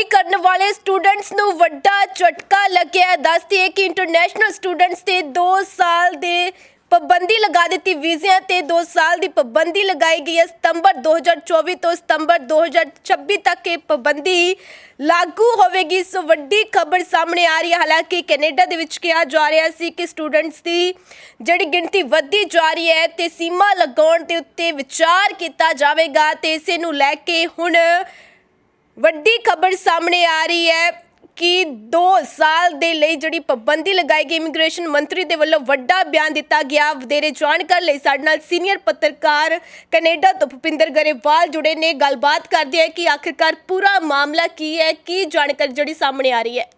ਪੜ੍ਹਾਈ ਕਰਨ ਵਾਲੇ ਸਟੂਡੈਂਟਸ ਨੂੰ ਵੱਡਾ ਝਟਕਾ ਲੱਗਿਆ ਦੱਸਦੀ ਹੈ ਕਿ ਇੰਟਰਨੈਸ਼ਨਲ ਸਟੂਡੈਂਟਸ ਤੇ 2 ਸਾਲ ਦੇ ਪਾਬੰਦੀ ਲਗਾ ਦਿੱਤੀ। ਵੀਜ਼ਿਆਂ ਤੇ 2 ਸਾਲ ਦੀ ਪਾਬੰਦੀ ਲਗਾਈ ਗਈ ਹੈ। ਸਤੰਬਰ 2024 ਤੋਂ ਸਤੰਬਰ 2026 ਤੱਕ ਇਹ ਪਾਬੰਦੀ ਲਾਗੂ ਹੋਵੇਗੀ। ਸੋ ਵੱਡੀ ਖਬਰ ਸਾਹਮਣੇ ਆ ਰਹੀ ਹੈ। ਹਾਲਾਂਕਿ ਕੈਨੇਡਾ ਦੇ ਵਿੱਚ ਕਿਹਾ ਜਾ ਰਿਹਾ ਸੀ ਕਿ ਸਟੂਡੈਂਟਸ ਦੀ ਜਿਹੜੀ ਗਿਣਤੀ ਵੱਧਦੀ ਜਾ ਰਹੀ ਹੈ ਤੇ ਸੀਮਾ ਲਗਾਉਣ ਦੇ ਉੱਤੇ ਵਿਚਾਰ ਕੀਤਾ ਜਾਵੇਗਾ ਤੇ ਇਸੇ ਨੂੰ ਲੈ ਕੇ ਹੁਣ ਵੱਡੀ ਖਬਰ ਸਾਹਮਣੇ ਆ ਰਹੀ ਹੈ ਕਿ 2 ਸਾਲ ਦੇ ਲਈ ਜਿਹੜੀ ਪਾਬੰਦੀ ਲਗਾਈ ਗਈ, ਇਮੀਗ੍ਰੇਸ਼ਨ ਮੰਤਰੀ ਦੇ ਵੱਲੋਂ ਵੱਡਾ ਬਿਆਨ ਦਿੱਤਾ ਗਿਆ। ਵਧੇਰੇ ਜਾਣਕਾਰੀ ਲਈ ਸਾਡੇ ਨਾਲ ਸੀਨੀਅਰ ਪੱਤਰਕਾਰ ਕੈਨੇਡਾ ਤੋਂ ਭੁਪਿੰਦਰ ਗਰੇਵਾਲ ਜੁੜੇ ਨੇ। ਗੱਲਬਾਤ ਕਰਦੇ ਹੈ ਕਿ ਆਖਿਰਕਾਰ ਪੂਰਾ ਮਾਮਲਾ ਕੀ ਹੈ, ਕੀ ਜਾਣਕਾਰੀ ਜਿਹੜੀ ਸਾਹਮਣੇ ਆ ਰਹੀ ਹੈ।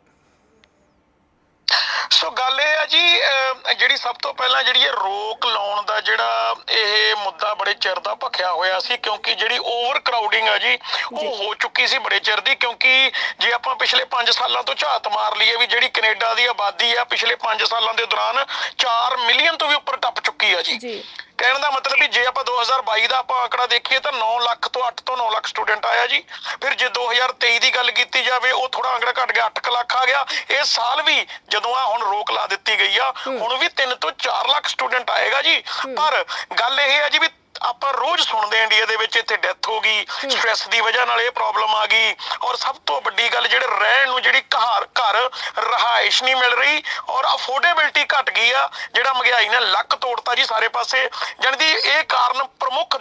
ਸੋ ਗੱਲ ਇਹ ਆ ਜੀ ਅਹ, ਜਿਹੜੀ ਸਭ ਤੋਂ ਪਹਿਲਾਂ ਜਿਹੜੀ ਇਹ ਰੋਕ ਲਾਉਣ ਦਾ ਜਿਹੜਾ ਇਹ ਮੁੱਦਾ ਬੜੇ ਚਿਰ ਦਾ ਭਖਿਆ ਹੋਇਆ ਸੀ ਕਿਉਂਕਿ ਜਿਹੜੀ ਓਵਰ ਕਰਾਊਡਿੰਗ ਆ ਜੀ ਉਹ ਹੋ ਚੁੱਕੀ ਸੀ ਬੜੇ ਚਿਰ ਦੀ ਕਿਉਂਕਿ ਜੇ ਆਪਾਂ ਪਿਛਲੇ 5 ਸਾਲਾਂ ਤੋਂ ਝਾਤ ਮਾਰ ਲਈਏ ਵੀ ਜਿਹੜੀ ਕੈਨੇਡਾ ਦੀ ਆਬਾਦੀ ਆ ਪਿਛਲੇ 5 ਸਾਲਾਂ ਦੇ ਦੌਰਾਨ 4 ਮਿਲੀਅਨ ਤੋਂ ਵੀ ਉੱਪਰ ਟੱਪ ਚੁੱਕੀ ਆ ਜੀ। ਜੀ। ਕਹਿਣ ਦਾ ਮਤਲਬ ਵੀ ਜੇ ਆਪਾਂ 2022 ਦਾ ਆਪਾਂ ਆંકੜਾ ਦੇਖੀਏ ਤਾਂ 9 ਲੱਖ ਤੋਂ 8 ਤੋਂ 9 ਲੱਖ ਸਟੂਡੈਂਟ ਆਇਆ ਜੀ। ਫਿਰ ਜੇ 2023 ਦੀ ਗੱਲ ਕੀਤੀ ਜਾਵੇ ਉਹ ਥੋੜਾ ਆંકੜਾ ਘਟ ਗਿਆ 8 ਲੱਖ ਆ ਗਿਆ। ਇਹ ਸਾਲ ਵੀ ਜਦੋਂ ਆ ਹੁਣ ਰੋਕ ਲਾ ਦਿੱਤੀ ਗਈ ਆ ਹੁਣ ਵੀ 3 ਤੋਂ 4 ਲੱਖ ਸਟੂਡੈਂਟ ਆਏਗਾ ਜੀ। ਪਰ ਗੱਲ ਇਹ ਹੈ ਜੀ ਵੀ ਆਪਾਂ ਰੋਜ਼ ਸੁਣਦੇ ਹਾਂ ਇੰਡੀਆ ਦੇ ਵਿੱਚ ਇੱਥੇ ਡੈਥ ਹੋ ਗਈ ਸਟ੍ਰੈਸ ਦੀ ਵਜ੍ਹਾ ਨਾਲ ਇਹ ਪ੍ਰੋਬਲਮ ਆ ਗਈ ਔਰ ਸਭ ਤੋਂ ਵੱਡੀ ਗੱਲ ਜਿਹੜੇ ਰਹਿਣ ਨੂੰ ਜਿਹੜੀ ਘਰ ਘਰ ਰਹਾਇਸ਼ ਨਹੀਂ ਮਿਲ ਰਹੀ ਔਰ ਅਫੋਰਡੇਬਿਲਟੀ ਘਟ ਗਈ ਆ ਜਿਹੜਾ ਮਹਿੰਗਾਈ ਨੇ ਲੱਕ ਤੋੜਤਾ ਜੀ ਸਾਰੇ ਪਾਸੇ। ਜਾਣੀ ਦੀ ਇਹ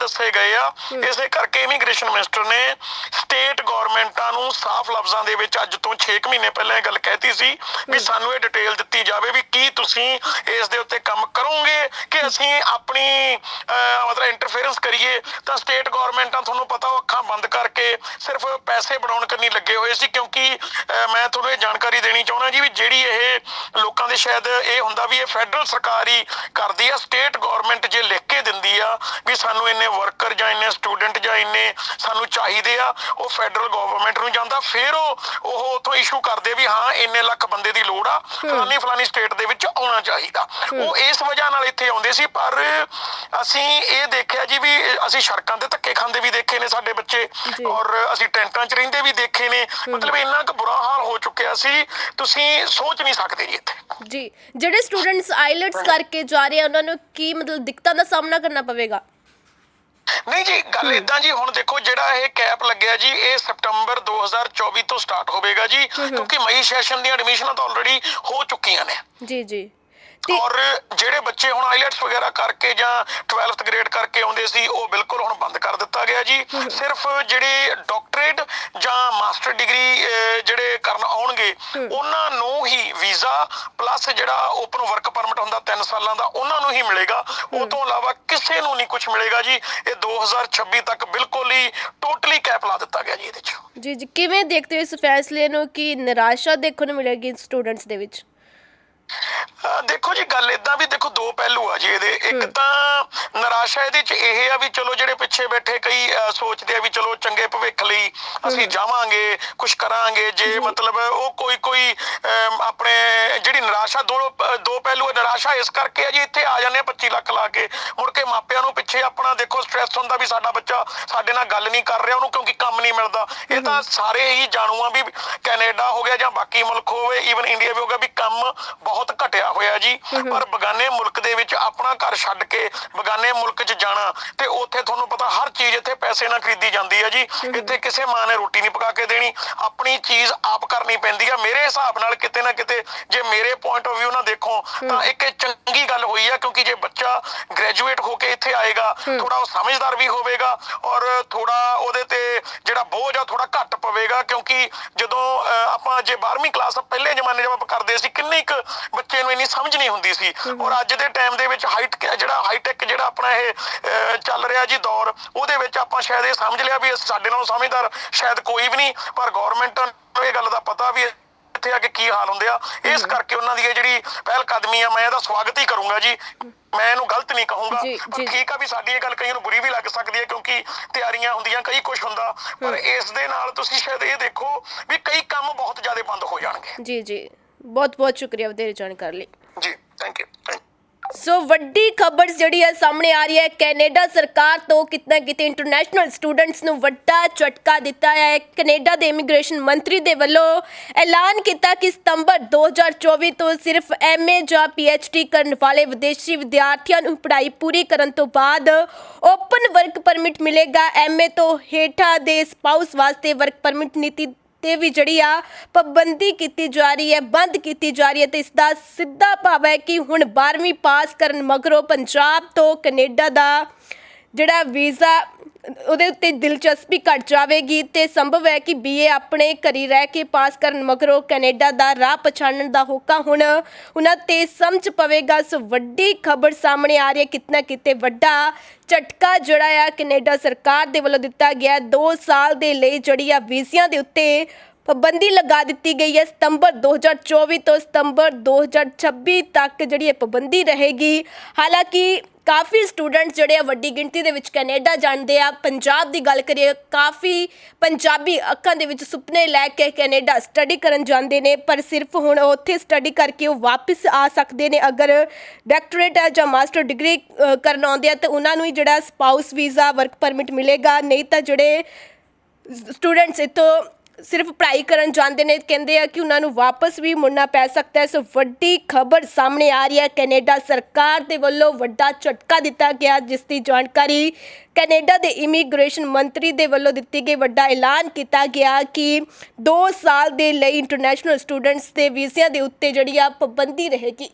ਦੱਸੇ ਗਏ ਆ। ਇਸੇ ਕਰਕੇ ਇਮੀਗ੍ਰੇਸ਼ਨ ਮਿਨਿਸਟਰ ਨੇ ਸਟੇਟ ਗਵਰਨਮੈਂਟਾਂ ਨੂੰ ਸਾਫ਼ ਲਫ਼ਜ਼ਾਂ ਦੇ ਵਿੱਚ ਅੱਜ ਤੋਂ 6 ਮਹੀਨੇ ਪਹਿਲਾਂ ਇਹ ਗੱਲ ਕਹਿਤੀ ਸੀ ਵੀ ਸਾਨੂੰ ਇਹ ਡਿਟੇਲ ਦਿੱਤੀ ਜਾਵੇ ਵੀ ਕੀ ਤੁਸੀਂ ਇਸ ਦੇ ਉੱਤੇ ਕੰਮ ਕਰੋਗੇ ਕਿ ਅਸੀਂ ਆਪਣੀ ਮਤਲਬ ਇੰਟਰਫੇਰੈਂਸ ਕਰੀਏ। ਤਾਂ ਸਟੇਟ ਗਵਰਨਮੈਂਟਾਂ ਤੁਹਾਨੂੰ ਪਤਾ ਉਹ ਅੱਖਾਂ ਬੰਦ ਕਰਕੇ ਸਿਰਫ ਪੈਸੇ ਬਣਾਉਣ ਕਰਨੀ ਲੱਗੇ ਹੋਏ ਸੀ ਕਿਉਂਕਿ ਮੈਂ ਤੁਹਾਨੂੰ ਇਹ ਜਾਣਕਾਰੀ ਦੇਣੀ ਚਾਹੁੰਦਾ ਜੀ ਵੀ ਜਿਹੜੀ ਇਹ ਲੋਕਾਂ ਦੇ ਸ਼ਾਇਦ ਇਹ ਹੁੰਦਾ ਵੀ ਇਹ ਫੈਡਰਲ ਸਰਕਾਰ ਹੀ ਕਰਦੀ ਆ ਸਟੇਟ ਗਵਰਨਮੈਂਟ ਜੇ ਲਿਖ ਕੇ ਦਿੰਦੀ ਆ ਵੀ ਸਾਨੂੰ ਇੰਨੇ ਵਰਕਰ ਜਾਂ ਇੰਨੇ ਸਟੂਡੈਂਟ ਜਾਂ ਇੰਨੇ ਸਾਨੂੰ ਚਾਹੀਦੇ ਆ ਉਹ ਫੈਡਰਲ ਗਵਰਨਮੈਂਟ ਨੂੰ ਜਾਂਦਾ ਫਿਰ ਉਹ ਉਹ ਉਥੋਂ ਇਸ਼ੂ ਕਰਦੇ ਵੀ ਹਾਂ ਇੰਨੇ ਲੱਖ ਬੰਦੇ ਦੀ ਲੋੜ ਆ ਫਲਾਨੀ ਫਲਾਨੀ ਸਟੇਟ ਦੇ ਵਿੱਚ ਆਉਣਾ ਚਾਹੀਦਾ। ਉਹ ਇਸ ਵਜ੍ਹਾ ਨਾਲ ਇੱਥੇ ਆਉਂਦੇ ਸੀ ਪਰ ਅਸੀਂ ਇਹ ਦੇਖਿਆ ਜੀ ਵੀ ਅਸੀਂ ਸੜਕਾਂ ਤੇ ਧੱਕੇ ਖਾਂਦੇ ਵੀ ਦੇਖੇ ਨੇ ਸਾਡੇ ਬੱਚੇ। ਔਰ ਅਸੀਂ ਟੈਂਟਾਂ 'ਚ ਰਹਿੰਦੇ ਵੀ ਦੇਖੇ ਨੇ। ਮਤਲਬ ਇੰਨਾ ਕੁ ਬੁਰਾ ਹਾਲ ਹੋ ਚੁੱਕਿਆ ਸੀ ਤੁਸੀਂ ਸੋਚ ਨਹੀਂ ਸਕਦੇ ਜੀ ਇੱਥੇ। ਜੀ ਜਿਹੜੇ ਸਟੂਡੈਂਟਸ ਆਈਲੈਟਸ ਕਰਕੇ ਜਾ ਰਹੇ ਆ ਉਹਨਾਂ ਨੂੰ ਕੀ ਮਤਲਬ ਦਿੱਕਤਾਂ ਦਾ ਸਾਹਮਣਾ ਕਰਨਾ ਪਵੇਗਾ? ਨਹੀਂ ਜੀ ਗੱਲ ਇਦਾਂ ਜੀ ਹੁਣ ਦੇਖੋ ਜਿਹੜਾ ਇਹ ਕੈਪ ਲੱਗਿਆ ਜੀ ਇਹ ਸਤੰਬਰ 2024 ਤੋਂ ਸਟਾਰਟ ਹੋਵੇਗਾ ਜੀ। ਕਿਉਂਕਿ ਮਈ ਸੈਸ਼ਨ ਦੀਆਂ ਐਡਮਿਸ਼ਨਾਂ ਤਾਂ ਆਲਰੇਡੀ ਹੋ ਚੁੱਕੀਆਂ ਨੇ। ਜੀ ਜੀ। ਔਰ ਜਿਹੜੇ ਬੱਚੇ ਹੁਣ ਆਈਲੈਟਸ ਵਗੈਰਾ ਕਰਕੇ ਜਾਂ 12th ਗ੍ਰੇਡ ਕਰਕੇ ਆਉਂਦੇ ਸੀ ਉਹ ਬਿਲਕੁਲ ਹੁਣ ਬੰਦ ਕਰ ਦਿੱਤਾ ਗਿਆ ਜੀ। ਸਿਰਫ ਜਿਹੜੇ ਡਾਕਟਰੇਟ ਜਾਂ ਮਾਸਟਰ ਡਿਗਰੀ ਜਿਹੜੇ ਕਰਨ ਆਉਣਗੇ ਉਹਨਾਂ ਨੂੰ ਹੀ ਵੀਜ਼ਾ ਪਲੱਸ ਜਿਹੜਾ ਓਪਨ ਵਰਕ ਪਰਮਿਟ ਹੁੰਦਾ 3 ਸਾਲਾਂ ਦਾ ਉਹਨਾਂ ਨੂੰ ਹੀ ਮਿਲੇਗਾ। ਉਹ ਤੋਂ ਇਲਾਵਾ ਕਿਸੇ ਨੂੰ ਨਹੀਂ ਕੁਝ ਮਿਲੇਗਾ ਜੀ। ਇਹ 2026 ਤੱਕ ਬਿਲਕੁਲ ਹੀ ਟੋਟਲੀ ਕੈਪ ਲਾ ਦਿੱਤਾ ਗਿਆ ਜੀ ਇਹਦੇ 'ਚ। ਜੀ ਜੀ ਕਿਵੇਂ ਦੇਖਦੇ ਹੋ ਇਸ ਫੈਸਲੇ ਨੂੰ ਕਿ ਨਿਰਾਸ਼ਾ ਦੇਖਣ ਨੂੰ ਮਿਲੇਗੀ ਸਟੂਡੈਂਟਸ ਦੇ ਵਿੱਚ? ਦੇਖੋ ਜੀ ਗੱਲ ਇਦਾਂ ਵੀ ਦੇਖੋ ਦੋ ਪਹਿਲੂ ਆ ਜੀ ਇਹਦੇ। ਇੱਕ ਤਾਂ ਨਿਰਾਸ਼ਾ ਇਹਦੇ ਚ ਇਹ ਆ ਵੀ ਚਲੋ ਜਿਹੜੇ ਪਿੱਛੇ ਬੈਠੇ ਕਈ ਸੋਚਦੇ ਆ ਵੀ ਚਲੋ ਚੰਗੇ ਭਵਿੱਖ ਲਈ ਅਸੀਂ ਜਾਵਾਂਗੇ ਕੁਝ ਕਰਾਂਗੇ ਜੇ ਮਤਲਬ ਉਹ ਕੋਈ ਕੋਈ ਆਪਣੇ ਜਿਹੜੀ ਨਿਰਾਸ਼ਾ ਦੋ ਦੋ ਪਹਿਲੂ ਆ ਨਿਰਾਸ਼ਾ ਇਸ ਕਰਕੇ ਆ ਜੀ ਇੱਥੇ ਆ ਜਾਂਦੇ ਆ 25 ਲੱਖ ਲਾ ਕੇ। ਮੁੜ ਕੇ ਮਾਪਿਆਂ ਨੂੰ ਪਿੱਛੇ ਆਪਣਾ ਦੇਖੋ ਸਟ੍ਰੈਸ ਹੁੰਦਾ ਵੀ ਸਾਡਾ ਬੱਚਾ ਸਾਡੇ ਨਾਲ ਗੱਲ ਨਹੀਂ ਕਰ ਰਿਹਾ ਉਹਨੂੰ ਕਿਉਂਕਿ ਕੰਮ ਨਹੀਂ ਮਿਲਦਾ। ਇਹ ਤਾਂ ਸਾਰੇ ਹੀ ਜਾਣੂ ਆ ਵੀ ਕੈਨੇਡਾ ਹੋ ਗਿਆ ਜਾਂ ਬਾਕੀ ਮੁਲਕ ਹੋਵੇ ਈਵਨ ਇੰਡੀਆ ਵੀ ਹੋ ਗਿਆ ਵੀ ਕੰਮ ਬਹੁਤ ਘਟਿਆ ਹੋਇਆ ਜੀ। ਪਰ ਬਗਾਨੇ ਮੁਲਕ ਦੇ ਵਿੱਚ ਆਪਣਾ ਘਰ ਛੱਡ ਕੇ ਬਗਾਨੇ ਮੁਲਕ 'ਚ ਜਾਣਾ ਤੇ ਉੱਥੇ ਤੁਹਾਨੂੰ ਪਤਾ ਹਰ ਚੀਜ਼ ਇੱਥੇ ਪੈਸੇ ਨਾਲ ਖਰੀਦੀ ਜਾਂਦੀ ਹੈ ਜੀ। ਇੱਥੇ ਕਿਸੇ ਮਾਂ ਨੇ ਰੋਟੀ ਨਹੀਂ ਪਕਾ ਕੇ ਦੇਣੀ। ਆਪਣੀ ਚੀਜ਼ ਆਪ ਕਰਨੀ ਪੈਂਦੀ ਆ ਮੇਰੇ ਹਿਸਾਬ ਨਾਲ ਕਿਤੇ ਨਾ ਕਿਤੇ ਜੇ ਮੇਰੇ ਪੁਆਇੰਟ ਆਫ View ਨਾਲ ਦੇਖੋ ਤਾਂ ਇੱਕ ਇਹ ਚੰਗੀ ਗੱਲ ਹੋਈ ਆ ਕਿਉਂਕਿ ਜੇ ਬੱਚਾ ਗ੍ਰੈਜੂਏਟ ਹੋ ਕੇ ਇੱਥੇ ਆਏਗਾ ਥੋੜਾ ਉਹ ਸਮਝਦਾਰ ਵੀ ਹੋਵੇਗਾ ਔਰ ਥੋੜਾ ਉਹਦੇ ਤੇ ਜਿਹੜਾ ਬੋਝ ਆ ਥੋੜਾ ਘੱਟ ਪਵੇਗਾ। ਕਿਉਂਕਿ ਜਦੋਂ ਆਪਾਂ ਜੇ 12ਵੀਂ ਕਲਾਸ ਪਹਿਲੇ ਜ਼ਮਾਨੇ 'ਚ ਆਪਾਂ ਕਰਦੇ ਸੀ ਕਿੰਨੀ ਕੁ ਬੱਚੇ ਨੂੰ ਇੰਨੀ ਸਮਝ ਨਹੀਂ ਹੁੰਦੀ ਸੀ। ਔਰ ਅੱਜ ਦੇ ਟਾਈਮ ਦੇ ਵਿੱਚ ਹਾਈਟ ਜਿਹੜਾ ਹਾਈਟੈਕ ਜਿਹੜਾ ਆਪਣਾ ਇਹ ਚੱਲ ਰਿਹਾ ਜੀ ਦੌਰ ਉਹਦੇ ਵਿੱਚ ਆਪਾਂ ਸ਼ਾਇਦ ਇਹ ਸਮਝ ਲਿਆ ਵੀ ਸਾਡੇ ਨਾਲੋਂ ਸਮਝਦਾਰ ਸ਼ਾਇਦ ਕੋਈ ਵੀ ਨਹੀਂ ਪਰ ਗਵਰਨਮੈਂਟ ਨੂੰ ਇਹ ਗੱਲ ਦਾ ਪਤਾ ਵੀ ਇੱਥੇ ਆ ਕੇ ਕੀ ਹਾਲ ਹੁੰਦੇ ਆ। ਇਸ ਕਰਕੇ ਉਹਨਾਂ ਦੀ ਜਿਹੜੀ ਪਹਿਲ ਕਦਮੀ ਆ ਮੈਂ ਇਹਦਾ ਸਵਾਗਤ ਹੀ ਕਰੂੰਗਾ ਜੀ। ਮੈਂ ਇਹਨੂੰ ਗਲਤ ਨਹੀਂ ਕਹੂੰਗਾ ਪਰ। ਠੀਕ ਆ ਵੀ ਸਾਡੀ ਇਹ ਗੱਲ ਕਈਆਂ ਨੂੰ ਬੁਰੀ ਵੀ ਲੱਗ ਸਕਦੀ ਹੈ ਕਿਉਂਕਿ ਤਿਆਰੀਆਂ ਹੁੰਦੀਆਂ ਕਈ ਕੁਝ ਹੁੰਦਾ ਪਰ ਇਸ ਦੇ ਨਾਲ ਤੁਸੀਂ ਸ਼ਾਇਦ ਇਹ ਦੇਖੋ ਵੀ ਕਈ ਕੰਮ ਬਹੁਤ ਜ਼ਿਆਦਾ ਬੰਦ ਹੋ ਜਾਣਗੇ। ਜੀ ਜੀ। ਬਹੁਤ ਬਹੁਤ ਸ਼ੁਕਰੀਆ ਵਧੇਰੇ ਜਾਣਕਾਰੀ ਲਈ। ਜੀ ਥੈਂਕ ਯੂ ਸੋ ਵੱਡੀ ਖਬਰ ਜਿਹੜੀ ਹੈ ਸਾਹਮਣੇ ਆ ਰਹੀ ਹੈ ਕੈਨੇਡਾ ਸਰਕਾਰ ਤੋਂ ਕਿਤਨਾ ਕਿਤੇ ਇੰਟਰਨੈਸ਼ਨਲ ਸਟੂਡੈਂਟਸ ਨੂੰ ਵੱਡਾ ਝਟਕਾ ਦਿੱਤਾ ਹੈ। ਕੈਨੇਡਾ ਦੇ ਇਮੀਗ੍ਰੇਸ਼ਨ ਮੰਤਰੀ ਦੇ ਵੱਲੋਂ ਐਲਾਨ ਕੀਤਾ ਕਿ ਸਤੰਬਰ 2024 ਤੋਂ ਸਿਰਫ ਐਮਏ ਜਾਂ ਪੀਐਚਡੀ ਕਰਨ ਵਾਲੇ ਵਿਦੇਸ਼ੀ ਵਿਦਿਆਰਥੀਆਂ ਨੂੰ ਪੜ੍ਹਾਈ ਪੂਰੀ ਕਰਨ ਤੋਂ ਬਾਅਦ ਓਪਨ ਵਰਕ ਪਰਮਿਟ ਮਿਲੇਗਾ। ਐਮਏ ਤੋਂ ਹੇਠਾਂ ਦੇ ਸਪਾਊਸ ਵਾਸਤੇ ਵਰਕ ਪਰਮਿਟ ਨੀਤੀ ਤੇ ਵੀ ਜਿਹੜੀ ਆ ਪਾਬੰਦੀ ਕੀਤੀ ਜਾ ਰਹੀ ਹੈ, ਬੰਦ ਕੀਤੀ ਜਾ ਰਹੀ ਹੈ ਤੇ ਇਸ ਦਾ ਸਿੱਧਾ ਭਾਵ ਹੈ ਕਿ ਹੁਣ 12ਵੀਂ ਪਾਸ ਕਰਨ ਮਗਰੋਂ ਪੰਜਾਬ ਤੋਂ ਕੈਨੇਡਾ ਦਾ ਜਿਹੜਾ ਵੀਜ਼ਾ ਉਹਦੇ ਉੱਤੇ ਦਿਲਚਸਪੀ ਘਟ ਜਾਵੇਗੀ ਤੇ ਸੰਭਵ ਹੈ ਕਿ ਬੀਏ ਆਪਣੇ ਘਰੀ ਰਹਿ ਕੇ ਪਾਸ ਕਰਨ ਮਗਰੋਂ ਕੈਨੇਡਾ ਦਾ ਰਾਹ ਪਛਾਣਨ ਦਾ ਹੋਕਾ ਹੁਣ। ਉਹਨਾਂ ਤੇ ਸਮਝ ਪਵੇਗਾ ਸੋ ਵੱਡੀ ਖਬਰ ਸਾਹਮਣੇ ਆ ਰਹੀ ਹੈ, ਕਿਤਨਾ ਕਿਤੇ ਵੱਡਾ ਝਟਕਾ ਜਿਹੜਾ ਆ ਕੈਨੇਡਾ ਸਰਕਾਰ ਦੇ ਵੱਲੋਂ ਦਿੱਤਾ ਗਿਆ। 2 ਸਾਲ ਦੇ ਲਈ ਜਿਹੜੀ ਆ ਵੀਜ਼ਿਆਂ ਦੇ ਉੱਤੇ ਪਾਬੰਦੀ ਲਗਾ ਦਿੱਤੀ ਗਈ ਹੈ ਸਤੰਬਰ 2024 ਤੋਂ ਸਤੰਬਰ 2026 ਤੱਕ ਜਿਹੜੀ ਇਹ ਪਾਬੰਦੀ ਰਹੇਗੀ। ਹਾਲਾਂਕਿ ਕਾਫੀ ਸਟੂਡੈਂਟਸ ਜਿਹੜੇ ਆ ਵੱਡੀ ਗਿਣਤੀ ਦੇ ਵਿੱਚ ਕੈਨੇਡਾ ਜਾਂਦੇ ਆ। ਪੰਜਾਬ ਦੀ ਗੱਲ ਕਰੀਏ, ਕਾਫੀ ਪੰਜਾਬੀ ਅੱਖਾਂ ਦੇ ਵਿੱਚ ਸੁਪਨੇ ਲੈ ਕੇ ਕੈਨੇਡਾ ਸਟੱਡੀ ਕਰਨ ਜਾਂਦੇ ਨੇ, ਪਰ ਸਿਰਫ ਹੁਣ ਉੱਥੇ ਸਟੱਡੀ ਕਰਕੇ ਉਹ ਵਾਪਸ ਆ ਸਕਦੇ ਨੇ। ਅਗਰ ਡਾਕਟਰੇਟ ਹੈ ਜਾਂ ਮਾਸਟਰ ਡਿਗਰੀ ਕਰਨ ਆਉਂਦੇ ਆ, ਤਾਂ ਉਹਨਾਂ ਨੂੰ ਹੀ ਜਿਹੜਾ ਸਪਾਊਸ ਵੀਜ਼ਾ, ਵਰਕ ਪਰਮਿਟ ਮਿਲੇਗਾ। ਨਹੀਂ ਤਾਂ ਜਿਹੜੇ ਸਟੂਡੈਂਟਸ ਇੱਥੋਂ ਸਿਰਫ ਪੜ੍ਹਾਈ ਕਰਨ ਜਾਂਦੇ ਨੇ, ਕਹਿੰਦੇ ਆ ਕਿ ਉਹਨਾਂ ਨੂੰ ਵਾਪਸ ਵੀ ਮੁੜਨਾ ਪੈ ਸਕਦਾ ਹੈ। ਸੋ ਵੱਡੀ ਖਬਰ ਸਾਹਮਣੇ ਆ ਰਹੀ ਹੈ। ਕੈਨੇਡਾ ਸਰਕਾਰ ਦੇ ਵੱਲੋਂ ਵੱਡਾ ਝਟਕਾ ਦਿੱਤਾ ਗਿਆ। ਜਿਸ ਦੀ ਜਾਣਕਾਰੀ ਕੈਨੇਡਾ ਦੇ ਇਮੀਗ੍ਰੇਸ਼ਨ ਮੰਤਰੀ ਦੇ ਵੱਲੋਂ ਦਿੱਤੀ ਗਈ। ਵੱਡਾ ਐਲਾਨ ਕੀਤਾ ਗਿਆ ਕਿ 2 ਸਾਲ ਦੇ ਲਈ ਇੰਟਰਨੈਸ਼ਨਲ ਸਟੂਡੈਂਟਸ ਦੇ ਵੀਜ਼ਿਆਂ ਦੇ ਉੱਤੇ ਜਿਹੜੀ ਆ ਪਾਬੰਦੀ ਰਹੇਗੀ।